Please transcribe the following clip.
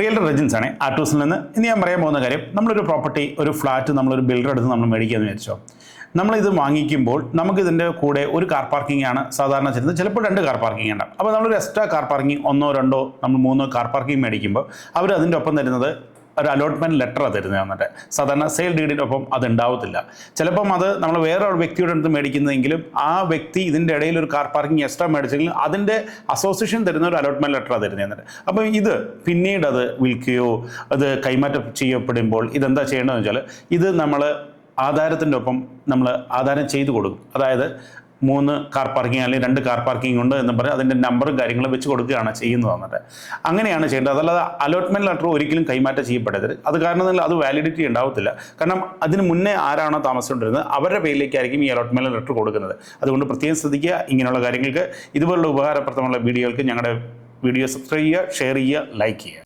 Real റെജൻസ് ആണ് ആർട്ടൂസിൽ നിന്ന്. ഇനി ഞാൻ പറയാൻ പോകുന്ന കാര്യം നമ്മളൊരു പ്രോപ്പർട്ടി ഒരു ഫ്ലാറ്റ് നമ്മളൊരു ബിൽഡർ എടുത്ത് നമ്മൾ മേടിക്കാമെന്ന് വിചാരിച്ചോ. നമ്മളിത് വാങ്ങിക്കുമ്പോൾ നമുക്കിതിന്റെ കൂടെ ഒരു കാർ പാർക്കിംഗ് ആണ് സാധാരണ ചെയ്യുന്നത്. ചിലപ്പോൾ രണ്ട് കാർ പാർക്കിംഗ് ഉണ്ടാവും. അപ്പോൾ നമ്മളൊരു എക്സ്ട്രാ കാർ പാർക്കിംഗ് ഒന്നോ രണ്ടോ നമ്മൾ മൂന്നോ കാർ പാർക്കിംഗ് മേടിക്കുമ്പോൾ അവർ അതിന്റെ ഒപ്പം തരുന്നത് ഒരു അലോട്ട്മെന്റ് ലെറ്ററാണ് തരുന്നത് എന്നിട്ട് സാധാരണ സെയിൽ ഡീഡിനൊപ്പം അത് ഉണ്ടാവത്തില്ല. ചിലപ്പം അത് നമ്മൾ വേറെ ഒരു വ്യക്തിയുടെ അടുത്ത് മേടിക്കുന്നതെങ്കിലും ആ വ്യക്തി ഇതിന്റെ ഇടയിൽ ഒരു കാർ പാർക്കിംഗ് എക്സ്ട്രാ മേടിച്ചെങ്കിൽ അതിന്റെ അസോസിയേഷൻ തരുന്ന ഒരു അലോട്ട്മെന്റ് ലെറ്റർ തരുന്നത് എന്നിട്ട് അപ്പം ഇത് പിന്നീട് അത് വിൽക്കുകയോ അത് കൈമാറ്റം ചെയ്യപ്പെടുമ്പോൾ ഇതെന്താ ചെയ്യേണ്ടതെന്ന് വെച്ചാൽ ഇത് നമ്മൾ ആധാരത്തിന്റെ ഒപ്പം നമ്മൾ ആധാരം ചെയ്തു കൊടുക്കും. അതായത് മൂന്ന് കാർ പാർക്കിംഗ് അല്ലെങ്കിൽ രണ്ട് കാർ പാർക്കിംഗ് ഉണ്ട് എന്ന് പറഞ്ഞ് അതിന്റെ നമ്പറും കാര്യങ്ങളും വെച്ച് കൊടുക്കുകയാണ് ചെയ്യുന്നത് എന്നിട്ട് അങ്ങനെയാണ് ചെയ്യേണ്ടത്. അതല്ലാതെ അലോട്ട്മെന്റ് ലെറ്റർ ഒരിക്കലും കൈമാറ്റം ചെയ്യപ്പെടരുത്. അത് കാരണം അത് വാലിഡിറ്റി ഉണ്ടാവത്തില്ല. കാരണം അതിന് മുന്നേ ആരാണോ താമസിച്ചുകൊണ്ടിരുന്നത് അവരുടെ പേരിലേക്കായിരിക്കും ഈ അലോട്ട്മെന്റ് ലെറ്റർ കൊടുക്കുന്നത്. അതുകൊണ്ട് പ്രത്യേകം ശ്രദ്ധിക്കുക. ഇങ്ങനെയുള്ള കാര്യങ്ങൾക്ക് ഇതുപോലുള്ള ഉപകാരപ്രദമുള്ള വീഡിയോകൾക്ക് ഞങ്ങളുടെ വീഡിയോ സബ്സ്ക്രൈബ് ചെയ്യുക ഷെയർ ചെയ്യുക ലൈക്ക് ചെയ്യുക.